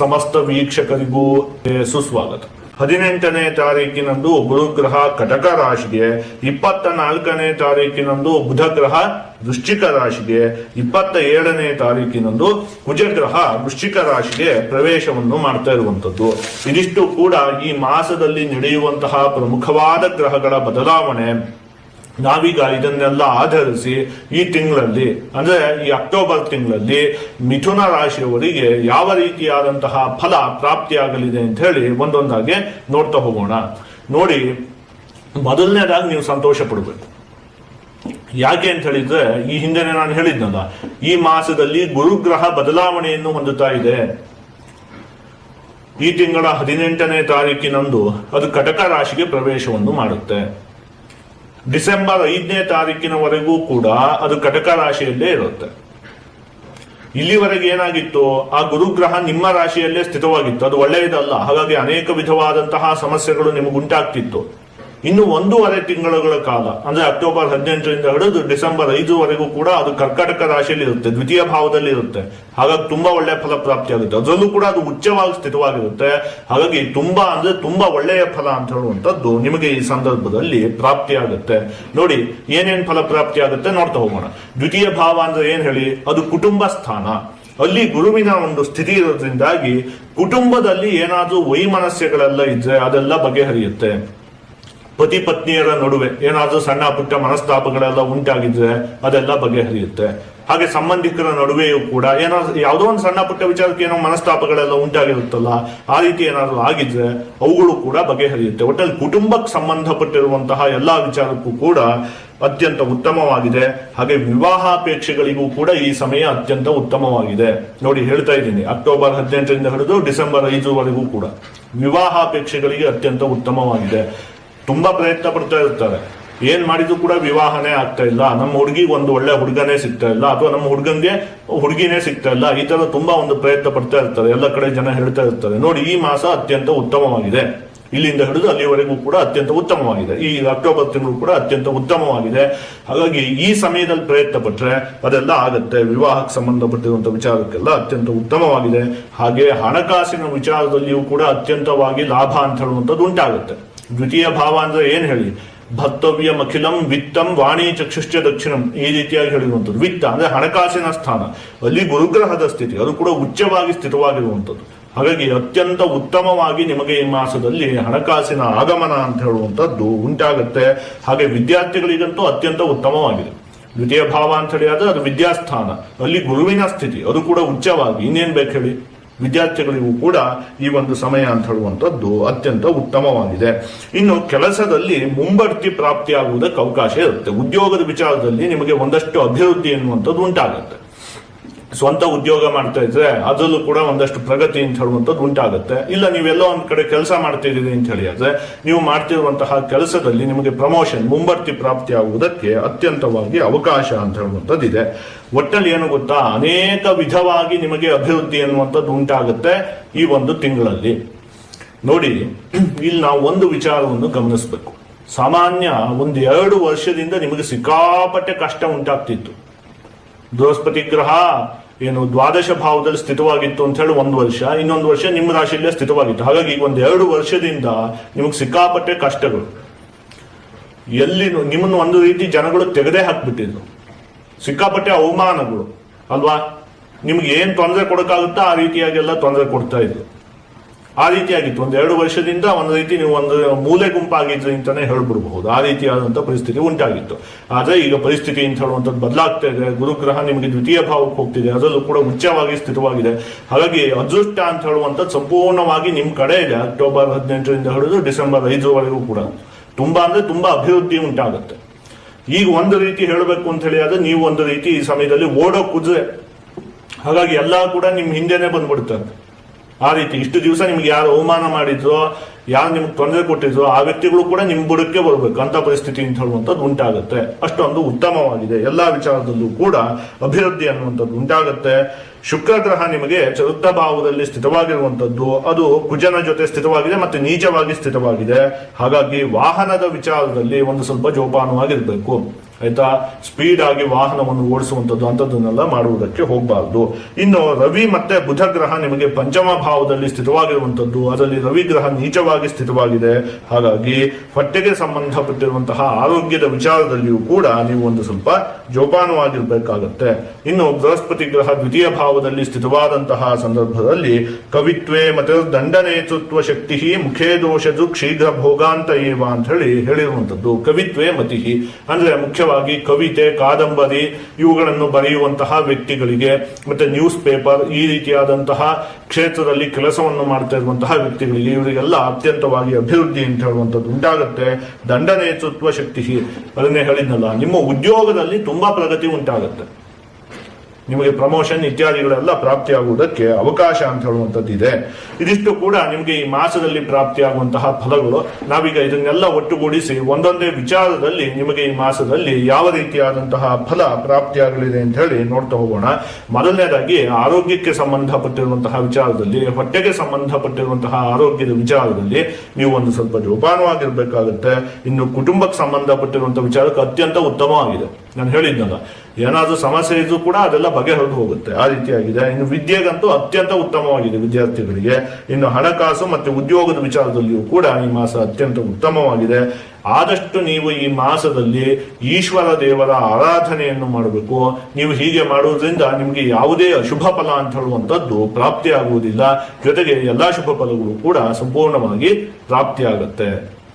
ಸಮಸ್ತ ವೀಕ್ಷಕರಿಗೂ ಸುಸ್ವಾಗತ. ಹದಿನೆಂಟನೇ ತಾರೀಕಿನಂದು ಗುರುಗ್ರಹ ಕಟಕ ರಾಶಿಗೆ ಇಪ್ಪತ್ತ ನಾಲ್ಕನೇ ತಾರೀಕಿನಂದು ಬುಧ ಗ್ರಹ ವೃಶ್ಚಿಕ ರಾಶಿಗೆ ಇಪ್ಪತ್ತ ಏಳನೇ ತಾರೀಕಿನಂದು ಕುಜಗ್ರಹ ವೃಶ್ಚಿಕ ರಾಶಿಗೆ ಪ್ರವೇಶವನ್ನು ಮಾಡ್ತಾ ಇರುವಂತದ್ದು ಇದಿಷ್ಟು ಕೂಡ ಈ ಮಾಸದಲ್ಲಿ ನಡೆಯುವಂತಹ ಪ್ರಮುಖವಾದ ಗ್ರಹಗಳ ಬದಲಾವಣೆ. ನಾವೀಗ ಇದನ್ನೆಲ್ಲ ಆಧರಿಸಿ ಈ ತಿಂಗಳಲ್ಲಿ, ಅಂದ್ರೆ ಈ ಅಕ್ಟೋಬರ್ ತಿಂಗಳಲ್ಲಿ ಮಿಥುನ ರಾಶಿಯವರಿಗೆ ಯಾವ ರೀತಿಯಾದಂತಹ ಫಲ ಪ್ರಾಪ್ತಿಯಾಗಲಿದೆ ಅಂತ ಹೇಳಿ ಒಂದೊಂದಾಗಿ ನೋಡ್ತಾ ಹೋಗೋಣ. ನೋಡಿ, ಮೊದಲನೇದಾಗಿ ನೀವು ಸಂತೋಷ ಪಡಬೇಕು. ಯಾಕೆ ಅಂತ ಹೇಳಿದ್ರೆ, ಈ ಹಿಂದೆನೆ ನಾನು ಹೇಳಿದ್ನಲ್ಲ, ಈ ಮಾಸದಲ್ಲಿ ಗುರುಗ್ರಹ ಬದಲಾವಣೆಯನ್ನು ಹೊಂದುತ್ತಾ ಇದೆ. ಈ ತಿಂಗಳ ಹದಿನೆಂಟನೇ ತಾರೀಕಿನಂದು ಅದು ಕಟಕ ರಾಶಿಗೆ ಪ್ರವೇಶವನ್ನು ಮಾಡುತ್ತೆ. ಡಿಸೆಂಬರ್ ಐದನೇ ತಾರೀಕಿನವರೆಗೂ ಕೂಡ ಅದು ಕಟಕ ರಾಶಿಯಲ್ಲೇ ಇರುತ್ತೆ. ಇಲ್ಲಿವರೆಗೆ ಏನಾಗಿತ್ತು? ಆ ಗುರುಗ್ರಹ ನಿಮ್ಮ ರಾಶಿಯಲ್ಲೇ ಸ್ಥಿತವಾಗಿತ್ತು. ಅದು ಒಳ್ಳೆಯದಲ್ಲ. ಹಾಗಾಗಿ ಅನೇಕ ವಿಧವಾದಂತಹ ಸಮಸ್ಯೆಗಳು ನಿಮಗೆ ಉಂಟಾಗ್ತಿತ್ತು ಇನ್ನು ಒಂದೂವರೆ ತಿಂಗಳುಗಳ ಕಾಲ, ಅಂದ್ರೆ ಅಕ್ಟೋಬರ್ ಹದಿನೆಂಟರಿಂದ ಹಿಡಿದು ಡಿಸೆಂಬರ್ ಐದುವರೆಗೂ ಕೂಡ ಅದು ಕರ್ಕಾಟಕ ರಾಶಿಯಲ್ಲಿ ಇರುತ್ತೆ, ದ್ವಿತೀಯ ಭಾವದಲ್ಲಿ ಇರುತ್ತೆ. ಹಾಗಾಗಿ ತುಂಬಾ ಒಳ್ಳೆಯ ಫಲ ಪ್ರಾಪ್ತಿಯಾಗುತ್ತೆ. ಅದರಲ್ಲೂ ಕೂಡ ಅದು ಉಚ್ಚವಾಗಿ ಸ್ಥಿತವಾಗಿರುತ್ತೆ. ಹಾಗಾಗಿ ತುಂಬಾ ಅಂದ್ರೆ ತುಂಬಾ ಒಳ್ಳೆಯ ಫಲ ಅಂತ ಹೇಳುವಂತದ್ದು ನಿಮಗೆ ಈ ಸಂದರ್ಭದಲ್ಲಿ ಪ್ರಾಪ್ತಿ ಆಗುತ್ತೆ ನೋಡಿ, ಏನೇನ್ ಫಲ ಪ್ರಾಪ್ತಿಯಾಗುತ್ತೆ ನೋಡ್ತಾ ಹೋಗೋಣ. ದ್ವಿತೀಯ ಭಾವ ಅಂದ್ರೆ ಏನ್ ಹೇಳಿ? ಅದು ಕುಟುಂಬ ಸ್ಥಾನ. ಅಲ್ಲಿ ಗುರುವಿನ ಒಂದು ಸ್ಥಿತಿ ಇರೋದ್ರಿಂದಾಗಿ ಕುಟುಂಬದಲ್ಲಿ ಏನಾದ್ರೂ ವೈಮನಸ್ಯಗಳೆಲ್ಲ ಇದ್ರೆ ಅದೆಲ್ಲ ಬಗೆಹರಿಯುತ್ತೆ. ಪತಿ ಪತ್ನಿಯರ ನಡುವೆ ಏನಾದರೂ ಸಣ್ಣ ಪುಟ್ಟ ಮನಸ್ತಾಪಗಳೆಲ್ಲ ಉಂಟಾಗಿದ್ರೆ ಅದೆಲ್ಲ ಬಗೆಹರಿಯುತ್ತೆ. ಹಾಗೆ ಸಂಬಂಧಿಕರ ನಡುವೆಯೂ ಕೂಡ ಏನಾದ್ರು ಯಾವುದೋ ಒಂದು ಸಣ್ಣ ಪುಟ್ಟ ವಿಚಾರಕ್ಕೆ ಏನೋ ಮನಸ್ತಾಪಗಳೆಲ್ಲ ಉಂಟಾಗಿರುತ್ತಲ್ಲ, ಆ ರೀತಿ ಏನಾದರೂ ಆಗಿದ್ರೆ ಅವುಗಳು ಕೂಡ ಬಗೆಹರಿಯುತ್ತೆ. ಒಟ್ಟಲ್ಲಿ ಕುಟುಂಬಕ್ಕೆ ಸಂಬಂಧಪಟ್ಟಿರುವಂತಹ ಎಲ್ಲಾ ವಿಚಾರಕ್ಕೂ ಕೂಡ ಅತ್ಯಂತ ಉತ್ತಮವಾಗಿದೆ. ಹಾಗೆ ವಿವಾಹಾಪೇಕ್ಷೆಗಳಿಗೂ ಕೂಡ ಈ ಸಮಯ ಅತ್ಯಂತ ಉತ್ತಮವಾಗಿದೆ. ನೋಡಿ ಹೇಳ್ತಾ ಇದ್ದೀನಿ, ಅಕ್ಟೋಬರ್ ಹದಿನೆಂಟರಿಂದ ಹಿಡಿದು ಡಿಸೆಂಬರ್ ಐದುವರೆಗೂ ಕೂಡ ವಿವಾಹಾಪೇಕ್ಷೆಗಳಿಗೆ ಅತ್ಯಂತ ಉತ್ತಮವಾಗಿದೆ. ತುಂಬಾ ಪ್ರಯತ್ನ ಪಡ್ತಾ ಇರ್ತಾರೆ. ಏನ್ ಮಾಡಿದ್ರು ಕೂಡ ವಿವಾಹನೇ ಆಗ್ತಾ ಇಲ್ಲ. ನಮ್ಮ ಹುಡುಗಿ ಒಂದು ಒಳ್ಳೆ ಹುಡುಗನೇ ಸಿಗ್ತಾ ಇಲ್ಲ. ಅಥವಾ ನಮ್ಮ ಹುಡುಗನ್ಗೆ ಹುಡುಗಿನೇ ಸಿಗ್ತಾ ಇಲ್ಲ. ಈ ತರ ತುಂಬಾ ಒಂದು ಪ್ರಯತ್ನ ಪಡ್ತಾ ಇರ್ತಾರೆ. ಎಲ್ಲ ಕಡೆ ಜನ ಹೇಳ್ತಾ ಇರ್ತಾರೆ. ನೋಡಿ, ಈ ಮಾಸ ಅತ್ಯಂತ ಉತ್ತಮವಾಗಿದೆ. ಇಲ್ಲಿಂದ ಹಿಡಿದು ಅಲ್ಲಿವರೆಗೂ ಕೂಡ ಅತ್ಯಂತ ಉತ್ತಮವಾಗಿದೆ. ಈ ಅಕ್ಟೋಬರ್ ತಿಂಗಳು ಕೂಡ ಅತ್ಯಂತ ಉತ್ತಮವಾಗಿದೆ. ಹಾಗಾಗಿ ಈ ಸಮಯದಲ್ಲಿ ಪ್ರಯತ್ನ ಪಟ್ಟರೆ ಅದೆಲ್ಲ ಆಗುತ್ತೆ. ವಿವಾಹಕ್ಕೆ ಸಂಬಂಧಪಟ್ಟಿರುವಂತಹ ವಿಚಾರಕ್ಕೆಲ್ಲ ಅತ್ಯಂತ ಉತ್ತಮವಾಗಿದೆ. ಹಾಗೆ ಹಣಕಾಸಿನ ವಿಚಾರದಲ್ಲಿಯೂ ಕೂಡ ಅತ್ಯಂತವಾಗಿ ಲಾಭ ಅಂತ ಹೇಳುವಂಥದ್ದು ಉಂಟಾಗುತ್ತೆ. ದ್ವಿತೀಯ ಭಾವ ಅಂದ್ರೆ ಏನ್ ಹೇಳಿ? ಭಕ್ತವ್ಯ ಅಖಿಲಂ ವಿತ್ತಂ ವಾಣಿ ಚಕ್ಷುಶ್ಚ ದಕ್ಷಿಣಂ. ಈ ರೀತಿಯಾಗಿ ಹೇಳಿರುವಂಥದ್ದು. ವಿತ್ತ ಅಂದ್ರೆ ಹಣಕಾಸಿನ ಸ್ಥಾನ. ಅಲ್ಲಿ ಗುರುಗ್ರಹದ ಸ್ಥಿತಿ, ಅದು ಕೂಡ ಉಚ್ಚವಾಗಿ ಸ್ಥಿತವಾಗಿರುವಂಥದ್ದು. ಹಾಗಾಗಿ ಅತ್ಯಂತ ಉತ್ತಮವಾಗಿ ನಿಮಗೆ ಈ ಮಾಸದಲ್ಲಿ ಹಣಕಾಸಿನ ಆಗಮನ ಅಂತ ಹೇಳುವಂಥದ್ದು ಉಂಟಾಗುತ್ತೆ. ಹಾಗೆ ವಿದ್ಯಾರ್ಥಿಗಳಿಗಂತೂ ಅತ್ಯಂತ ಉತ್ತಮವಾಗಿದೆ. ದ್ವಿತೀಯ ಭಾವ ಅಂತ ಹೇಳಿ ಆದರೆ ಅದು ವಿದ್ಯಾಸ್ಥಾನ. ಅಲ್ಲಿ ಗುರುವಿನ ಸ್ಥಿತಿ, ಅದು ಕೂಡ ಉಚ್ಚವಾಗಿ. ಇನ್ನೇನ್ ಬೇಕು ಹೇಳಿ? ವಿದ್ಯಾರ್ಥಿಗಳಿಗೂ ಕೂಡ ಈ ಒಂದು ಸಮಯ ಅಂತ ಹೇಳುವಂಥದ್ದು ಅತ್ಯಂತ ಉತ್ತಮವಾಗಿದೆ. ಇನ್ನು ಕೆಲಸದಲ್ಲಿ ಮುಂಬಡ್ತಿ ಪ್ರಾಪ್ತಿಯಾಗುವುದಕ್ಕೆ ಅವಕಾಶ ಇರುತ್ತೆ. ಉದ್ಯೋಗದ ವಿಚಾರದಲ್ಲಿ ನಿಮಗೆ ಒಂದಷ್ಟು ಅಭಿವೃದ್ಧಿ ಎನ್ನುವಂಥದ್ದು ಉಂಟಾಗುತ್ತೆ. ಸ್ವಂತ ಉದ್ಯೋಗ ಮಾಡ್ತಾ ಇದ್ರೆ ಅದರಲ್ಲೂ ಕೂಡ ಒಂದಷ್ಟು ಪ್ರಗತಿ ಅಂತ ಹೇಳುವಂಥದ್ದು ಉಂಟಾಗುತ್ತೆ. ಇಲ್ಲ, ನೀವೆಲ್ಲೋ ಒಂದ್ ಕಡೆ ಕೆಲಸ ಮಾಡ್ತಿದ್ದೀರಿ ಅಂತ ಹೇಳಿ ಆದ್ರೆ ನೀವು ಮಾಡ್ತಿರುವಂತಹ ಕೆಲಸದಲ್ಲಿ ನಿಮಗೆ ಪ್ರಮೋಷನ್ ಮುಂಬಡ್ತಿ ಪ್ರಾಪ್ತಿಯಾಗುವುದಕ್ಕೆ ಅತ್ಯಂತವಾಗಿ ಅವಕಾಶ ಅಂತ ಹೇಳುವಂಥದ್ದು ಇದೆ. ಒಟ್ಟಲ್ಲಿ ಏನು ಗೊತ್ತಾ? ಅನೇಕ ವಿಧವಾಗಿ ನಿಮಗೆ ಅಭಿವೃದ್ಧಿ ಅನ್ನುವಂಥದ್ದು ಉಂಟಾಗುತ್ತೆ ಈ ಒಂದು ತಿಂಗಳಲ್ಲಿ. ನೋಡಿ, ಇಲ್ಲಿ ನಾವು ಒಂದು ವಿಚಾರವನ್ನು ಗಮನಿಸಬೇಕು. ಸಾಮಾನ್ಯ ಒಂದು ಎರಡು ವರ್ಷದಿಂದ ನಿಮಗೆ ಸಿಕ್ಕಾಪಟ್ಟೆ ಕಷ್ಟ ಉಂಟಾಗ್ತಿತ್ತು. ಬೃಹಸ್ಪತಿ ಗ್ರಹ ಏನು ದ್ವಾದಶ ಭಾವದಲ್ಲಿ ಸ್ಥಿತವಾಗಿತ್ತು ಅಂತ ಹೇಳಿ ಒಂದು ವರ್ಷ, ಇನ್ನೊಂದು ವರ್ಷ ನಿಮ್ಮ ರಾಶಿಯಲ್ಲೇ ಸ್ಥಿತವಾಗಿತ್ತು. ಹಾಗಾಗಿ ಒಂದು ಎರಡು ವರ್ಷದಿಂದ ನಿಮಗೆ ಸಿಕ್ಕಾಪಟ್ಟೆ ಕಷ್ಟಗಳು. ಎಲ್ಲಿ ನಿಮ್ಮನ್ನು ಒಂದು ರೀತಿ ಜನಗಳು ತೆಗೆದೇ ಹಾಕ್ಬಿಟ್ಟಿದ್ರು. ಸಿಕ್ಕಾಪಟ್ಟೆ ಅವಮಾನಗಳು, ಅಲ್ವಾ? ನಿಮ್ಗೆ ಏನ್ ತೊಂದರೆ ಕೊಡಕ್ಕಾಗುತ್ತಾ ಆ ರೀತಿಯಾಗೆಲ್ಲ ತೊಂದರೆ ಕೊಡ್ತಾ ಇದ್ರು. ಆ ರೀತಿಯಾಗಿತ್ತು. ಒಂದು ಎರಡು ವರ್ಷದಿಂದ ಒಂದು ರೀತಿ ನೀವು ಒಂದು ಮೂಲೆ ಗುಂಪಾಗಿದ್ರಿ ಅಂತಾನೆ ಹೇಳ್ಬಿಡಬಹುದು. ಆ ರೀತಿಯಾದಂತಹ ಪರಿಸ್ಥಿತಿ ಉಂಟಾಗಿತ್ತು. ಆದ್ರೆ ಈಗ ಪರಿಸ್ಥಿತಿ ಅಂತ ಹೇಳುವಂಥದ್ದು ಬದಲಾಗ್ತಾ ಇದೆ. ಗುರುಗ್ರಹ ನಿಮಗೆ ದ್ವಿತೀಯ ಭಾವಕ್ಕೆ ಹೋಗ್ತಿದೆ. ಅದರಲ್ಲೂ ಕೂಡ ಉಚ್ಚವಾಗಿ ಸ್ಥಿತವಾಗಿದೆ. ಹಾಗಾಗಿ ಅದೃಷ್ಟ ಅಂತ ಹೇಳುವಂಥದ್ದು ಸಂಪೂರ್ಣವಾಗಿ ನಿಮ್ ಕಡೆ ಇದೆ. ಅಕ್ಟೋಬರ್ ಹದಿನೆಂಟರಿಂದ ಹಿಡಿದು ಡಿಸೆಂಬರ್ ಐದರವರೆಗೂ ಕೂಡ. ತುಂಬಾ ಅಂದ್ರೆ ತುಂಬಾ ಅಭಿವೃದ್ಧಿ ಉಂಟಾಗುತ್ತೆ. ಈಗ ಒಂದು ರೀತಿ ಹೇಳಬೇಕು ಅಂತ ಹೇಳಿ ಆದ್ರೆ ನೀವು ಒಂದು ರೀತಿ ಈ ಸಮಯದಲ್ಲಿ ಓಡೋ ಕುದುರೆ. ಹಾಗಾಗಿ ಎಲ್ಲ ಕೂಡ ನಿಮ್ ಹಿಂದೆನೆ ಬಂದ್ಬಿಡ್ತಾರೆ ಆ ರೀತಿ ಇಷ್ಟು ದಿವಸ ನಿಮ್ಗೆ ಯಾರು ಅವಮಾನ ಮಾಡಿದ್ರೋ, ಯಾರು ನಿಮ್ಗೆ ತೊಂದರೆ ಕೊಟ್ಟಿದ್ರು, ಆ ವ್ಯಕ್ತಿಗಳು ಕೂಡ ನಿಮ್ಮ ಬುಡಕ್ಕೆ ಬರಬೇಕು. ಅಂತ ಪರಿಸ್ಥಿತಿ ಅಂತ ಹೇಳುವಂಥದ್ದು ಉಂಟಾಗುತ್ತೆ. ಅಷ್ಟೊಂದು ಉತ್ತಮವಾಗಿದೆ. ಎಲ್ಲಾ ವಿಚಾರದಲ್ಲೂ ಕೂಡ ಅಭಿವೃದ್ಧಿ ಅನ್ನುವಂಥದ್ದು ಉಂಟಾಗುತ್ತೆ. ಶುಕ್ರ ಗ್ರಹ ನಿಮಗೆ ಚತುರ್ಥ ಭಾವದಲ್ಲಿ ಸ್ಥಿತವಾಗಿರುವಂತದ್ದು ಅದು ಕುಜನ ಜೊತೆ ಸ್ಥಿತವಾಗಿದೆ ಮತ್ತೆ ನೀಚವಾಗಿ ಸ್ಥಿತವಾಗಿದೆ. ಹಾಗಾಗಿ ವಾಹನದ ವಿಚಾರದಲ್ಲಿ ಒಂದು ಸ್ವಲ್ಪ ಜೋಪಾನವಾಗಿರ್ಬೇಕು. ಆಯ್ತಾ? ಸ್ಪೀಡ್ ಆಗಿ ವಾಹನವನ್ನು ಓಡಿಸುವಂಥದ್ದು ಅಂಥದ್ದನ್ನೆಲ್ಲ ಮಾಡುವುದಕ್ಕೆ ಹೋಗಬಾರ್ದು. ಇನ್ನು ರವಿ ಮತ್ತೆ ಬುಧ ಗ್ರಹ ನಿಮಗೆ ಪಂಚಮ ಭಾವದಲ್ಲಿ ಸ್ಥಿತವಾಗಿರುವಂಥದ್ದು. ಅದರಲ್ಲಿ ರವಿ ಗ್ರಹ ನೀಚವಾಗಿ ಸ್ಥಿತವಾಗಿದೆ. ಹಾಗಾಗಿ ಹೊಟ್ಟೆಗೆ ಸಂಬಂಧಪಟ್ಟಿರುವಂತಹ ಆರೋಗ್ಯದ ವಿಚಾರದಲ್ಲಿಯೂ ಕೂಡ ನೀವು ಒಂದು ಸ್ವಲ್ಪ ಜೋಪಾನವಾಗಿರಬೇಕಾಗತ್ತೆ. ಇನ್ನು ಬೃಹಸ್ಪತಿ ಗ್ರಹ ದ್ವಿತೀಯ ಭಾವದಲ್ಲಿ ಸ್ಥಿತವಾದಂತಹ ಸಂದರ್ಭದಲ್ಲಿ ಕವಿತ್ವೇ ಮತ್ತೆ ದಂಡ ನೇತೃತ್ವ ಶಕ್ತಿ ಮುಖೇ ದೋಷದು ಕ್ಷೀಘ್ರ ಭೋಗಾಂತ ಏವಾ ಅಂತ ಹೇಳಿ ಹೇಳಿರುವಂತದ್ದು ಕವಿತ್ವೇ ಮತಿ ಅಂದ್ರೆ ಮುಖ್ಯವಾಗಿ ಕವಿತೆ, ಕಾದಂಬರಿ ಇವುಗಳನ್ನು ಬರೆಯುವಂತಹ ವ್ಯಕ್ತಿಗಳಿಗೆ ಮತ್ತೆ ನ್ಯೂಸ್ ಪೇಪರ್, ಈ ರೀತಿಯಾದಂತಹ ಕ್ಷೇತ್ರದಲ್ಲಿ ಕೆಲಸವನ್ನು ಮಾಡ್ತಾ ಇರುವಂತಹ ವ್ಯಕ್ತಿಗಳಿಗೆ ಇವರಿಗೆಲ್ಲ ಅತ್ಯಂತವಾಗಿ ಅಭಿವೃದ್ಧಿ ಅಂತ ಹೇಳುವಂಥದ್ದು ಉಂಟಾಗುತ್ತೆ. ದಂಡ ನೇತೃತ್ವ ಶಕ್ತಿ. ಅದನ್ನೇ ಹೇಳಿದ್ನಲ್ಲ, ನಿಮ್ಮ ಉದ್ಯೋಗದಲ್ಲಿ ತುಂಬಾ ಪ್ರಗತಿ ಉಂಟಾಗುತ್ತೆ. ನಿಮಗೆ ಪ್ರಮೋಷನ್ ಇತ್ಯಾದಿಗಳೆಲ್ಲ ಪ್ರಾಪ್ತಿಯಾಗುವುದಕ್ಕೆ ಅವಕಾಶ ಅಂತ ಹೇಳುವಂಥದ್ದು ಇದೆ ಇದಿಷ್ಟು ಕೂಡ ನಿಮಗೆ ಈ ಮಾಸದಲ್ಲಿ ಪ್ರಾಪ್ತಿಯಾಗುವಂತಹ ಫಲಗಳು. ನಾವೀಗ ಇದನ್ನೆಲ್ಲ ಒಟ್ಟುಗೂಡಿಸಿ ಒಂದೊಂದೇ ವಿಚಾರದಲ್ಲಿ ನಿಮಗೆ ಈ ಮಾಸದಲ್ಲಿ ಯಾವ ರೀತಿಯಾದಂತಹ ಫಲ ಪ್ರಾಪ್ತಿಯಾಗಲಿದೆ ಅಂತ ಹೇಳಿ ನೋಡ್ತಾ ಹೋಗೋಣ. ಮೊದಲನೇದಾಗಿ ಆರೋಗ್ಯಕ್ಕೆ ಸಂಬಂಧಪಟ್ಟಿರುವಂತಹ ವಿಚಾರದಲ್ಲಿ, ಹೊಟ್ಟೆಗೆ ಸಂಬಂಧಪಟ್ಟಿರುವಂತಹ ಆರೋಗ್ಯದ ವಿಚಾರದಲ್ಲಿ ನೀವು ಒಂದು ಸ್ವಲ್ಪ ಜೋಪಾನವಾಗಿರ್ಬೇಕಾಗುತ್ತೆ. ಇನ್ನು ಕುಟುಂಬಕ್ಕೆ ಸಂಬಂಧಪಟ್ಟಿರುವಂತಹ ವಿಚಾರಕ್ಕೆ ಅತ್ಯಂತ ಉತ್ತಮವಾಗಿದೆ. ನಾನು ಹೇಳಿದ್ನಲ್ಲ ಏನಾದ್ರೂ ಸಮಸ್ಯೆ ಇದ್ರೂ ಕೂಡ ಅದೆಲ್ಲ ಬಗೆಹರಿದು ಹೋಗುತ್ತೆ. ಆ ರೀತಿಯಾಗಿದೆ ಇನ್ನು ವಿದ್ಯೆಗಂತೂ ಅತ್ಯಂತ ಉತ್ತಮವಾಗಿದೆ ವಿದ್ಯಾರ್ಥಿಗಳಿಗೆ. ಇನ್ನು ಹಣಕಾಸು ಮತ್ತು ಉದ್ಯೋಗದ ವಿಚಾರದಲ್ಲಿಯೂ ಕೂಡ ಈ ಮಾಸ ಅತ್ಯಂತ ಉತ್ತಮವಾಗಿದೆ. ಆದಷ್ಟು ನೀವು ಈ ಮಾಸದಲ್ಲಿ ಈಶ್ವರ ದೇವರ ಆರಾಧನೆಯನ್ನು ಮಾಡಬೇಕು. ನೀವು ಹೀಗೆ ಮಾಡುವುದರಿಂದ ನಿಮಗೆ ಯಾವುದೇ ಅಶುಭ ಫಲ ಅಂತ ಹೇಳುವಂಥದ್ದು ಪ್ರಾಪ್ತಿಯಾಗುವುದಿಲ್ಲ. ಜೊತೆಗೆ ಎಲ್ಲಾ ಶುಭ ಫಲಗಳು ಕೂಡ ಸಂಪೂರ್ಣವಾಗಿ ಪ್ರಾಪ್ತಿಯಾಗುತ್ತೆ.